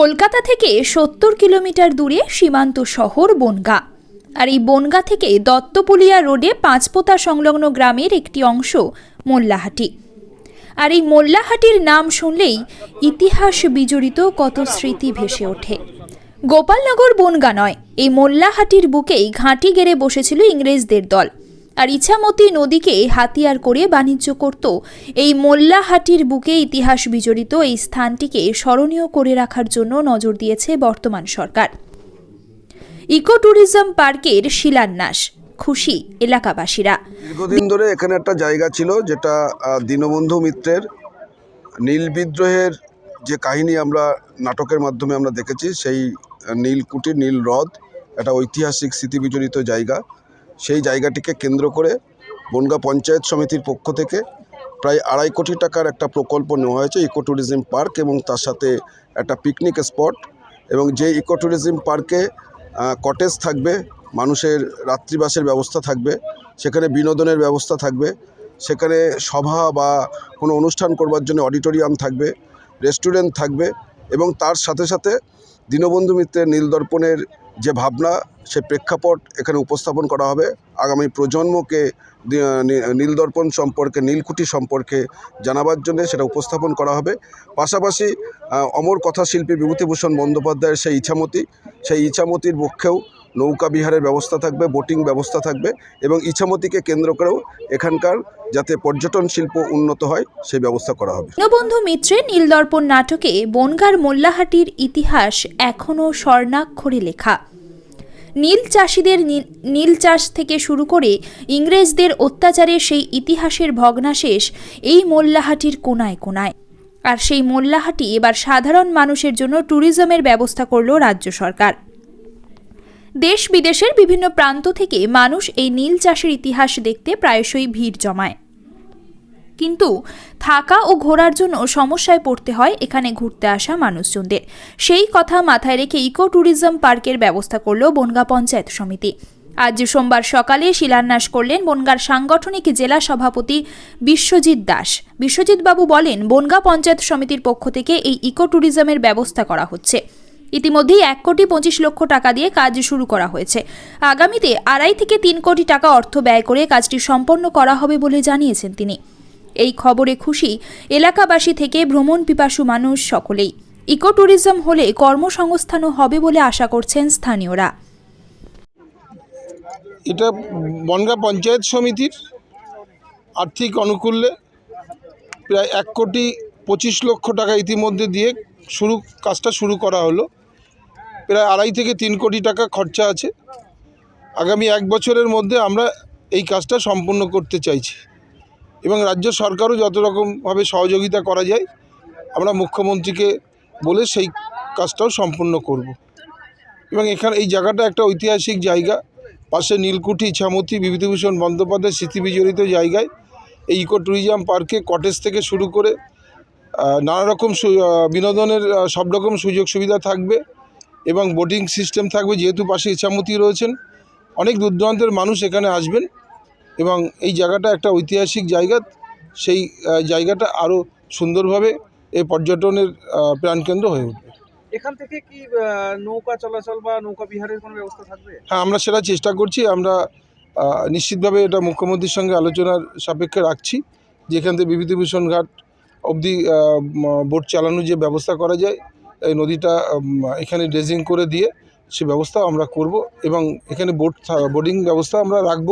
কলকাতা থেকে সত্তর কিলোমিটার দূরে সীমান্ত শহর বনগা। আর এই বনগা থেকে দত্তপুলিয়া রোডে পাঁচপোতা সংলগ্ন গ্রামের একটি অংশ মোল্লাহাটি। আর এই মোল্লাহাটির নাম শুনলেই ইতিহাস বিজড়িত কত স্মৃতি ভেসে ওঠে। গোপালনগর বনগা নয়, এই মোল্লাহাটির বুকেই ঘাঁটি গেড়ে বসেছিল ইংরেজদের দল। আর ইছামতি নদীকে হাতিয়ার করে বাণিজ্য করত। এই মোল্লাহাটির বুকে ইতিহাস বিজড়িত এই স্থানটিকে স্মরণীয় করে রাখার জন্য নজর দিয়েছে বর্তমান সরকার। ইকো ট্যুরিজম পার্কের শিলান্যাস খুশি এলাকাবাসীরা। দীর্ঘদিন ধরে এখানে একটা জায়গা ছিল যেটা দীনবন্ধু মিত্রের নীল বিদ্রোহের যে কাহিনী আমরা নাটকের মাধ্যমে আমরা দেখেছি সেই আহ, নীলকুঠি নীল হ্রদ একটা ঐতিহাসিক স্মৃতিবিজড়িত জায়গা। সেই জায়গাটিকে কেন্দ্র করে বনগা পঞ্চায়েত সমিতির পক্ষ থেকে প্রায় আড়াই কোটি টাকার একটা প্রকল্প নেওয়া হয়েছে ইকো ট্যুরিজম পার্ক এবং তার সাথে একটা পিকনিক স্পট এবং যে ইকো ট্যুরিজম পার্কে কটেজ থাকবে, মানুষের রাত্রিবাসের ব্যবস্থা থাকবে, সেখানে বিনোদনের ব্যবস্থা থাকবে, সেখানে সভা বা কোনো অনুষ্ঠান করবার জন্য অডিটোরিয়াম থাকবে, রেস্টুরেন্ট থাকবে এবং তার সাথে সাথে দীনবন্ধু মিত্রের নীলদর্পণের যে ভাবনা, সে প্রেক্ষাপট এখানে উপস্থাপন করা হবে। আগামী প্রজন্মকে নীল দর্পণ নীলদর্পণ সম্পর্কে, নীলকুঠি সম্পর্কে জানাবার জন্য সেটা উপস্থাপন করা হবে। পাশাপাশি অমর কথাশিল্পী বিভূতিভূষণ বন্দ্যোপাধ্যায়ের সেই ইছামতি, সেই ইছামতির পক্ষেও নৌকা বিহারের ব্যবস্থা থাকবে বোটিং ব্যবস্থা থাকবে এবং ইছামতিকে কেন্দ্র করেও এখানকার যাতে পর্যটন শিল্প উন্নত হয় সেই ব্যবস্থা করা হবে। দীনবন্ধু মিত্রের নীলদর্পণ নাটকে বনগার মোল্লাহাটির ইতিহাস এখনও স্বর্ণাক্ষরে লেখা। নীল চাষিদের নীল চাষ থেকে শুরু করে ইংরেজদের অত্যাচারের সেই ইতিহাসের ভগ্নাশেষ এই মোল্লাহাটির কোনায় কোনায়। আর সেই মোল্লাহাটি এবার সাধারণ মানুষের জন্য ট্যুরিজমের ব্যবস্থা করল রাজ্য সরকার। দেশ বিদেশের বিভিন্ন প্রান্ত থেকে মানুষ এই নীল চাষের ইতিহাস দেখতে প্রায়শই ভিড় জমায়। কিন্তু থাকা ও ঘোরার জন্য সমস্যায় পড়তে হয় এখানে ঘুরতে আসা মানুষজনদের। সেই কথা মাথায় রেখে ইকো ট্যুরিজম পার্কের ব্যবস্থা করল বনগা পঞ্চায়েত সমিতি। আজ সোমবার সকালে শিলান্যাস করলেন বনগার সাংগঠনিক জেলা সভাপতি বিশ্বজিৎ দাস। বিশ্বজিৎ বাবু বলেন, বনগা পঞ্চায়েত সমিতির পক্ষ থেকে এই ইকো ট্যুরিজমের ব্যবস্থা করা হচ্ছে। ইতিমধ্যেই এক কোটি পঁচিশ লক্ষ টাকা দিয়ে কাজ শুরু করা হয়েছে। আগামীতে আড়াই থেকে তিন কোটি টাকা অর্থ ব্যয় করে কাজটি সম্পন্ন করা হবে বলে জানিয়েছেন তিনি। এই খবরে খুশি এলাকাবাসী থেকে ভ্রমণ পিপাসু মানুষ সকলেই। ইকো ট্যুরিজম হলে কর্মসংস্থানও হবে বলে আশা করছেন স্থানীয়রা। এটা বনগা পঞ্চায়েত সমিতির আর্থিক অনুকূল্যে প্রায় এক কোটি পঁচিশ লক্ষ টাকা ইতিমধ্যে দিয়ে শুরু, কাজটা শুরু করা হলো। প্রায় আড়াই থেকে তিন কোটি টাকা খরচা আছে। আগামী এক বছরের মধ্যে আমরা এই কাজটা সম্পূর্ণ করতে চাইছি। এবং রাজ্য সরকারও যত রকমভাবে সহযোগিতা করা যায়, আমরা মুখ্যমন্ত্রীকে বলে সেই কাজটাও সম্পূর্ণ করব। এবং এখানে, এই জায়গাটা একটা ঐতিহাসিক জায়গা। পাশে নীলকুঠি, ইছামতি, বিভূতিভূষণ বন্দ্যোপাধ্যায় স্মৃতিবিজড়িত জায়গায় এই ইকো ট্যুরিজম পার্কে কটেজ থেকে শুরু করে নানা রকম বিনোদনের সব রকম সুযোগ সুবিধা থাকবে। এবং বোটিং সিস্টেম থাকবে যেহেতু পাশে ইছামতি রয়েছেন অনেক দূর দূরান্তের মানুষ এখানে আসবেন এবং এই জায়গাটা একটা ঐতিহাসিক জায়গা সেই জায়গাটা আরও সুন্দরভাবে এই পর্যটনের প্রাণকেন্দ্র হয়ে উঠবে। এখান থেকে কি নৌকা চলাচল বা নৌকা বিহারের কোনো ব্যবস্থা থাকবে? হ্যাঁ আমরা সেটা চেষ্টা করছি আমরা নিশ্চিতভাবে এটা মুখ্যমন্ত্রীর সঙ্গে আলোচনার সাপেক্ষে রাখছি যেখান থেকে বিভূতিভূষণ ঘাট অবধি বোট চালানোর যে ব্যবস্থা করা যায় এই নদীটা এখানে ড্রেজিং করে দিয়ে সে ব্যবস্থা আমরা করব এবং এখানে বোট বোটিং ব্যবস্থা আমরা রাখব।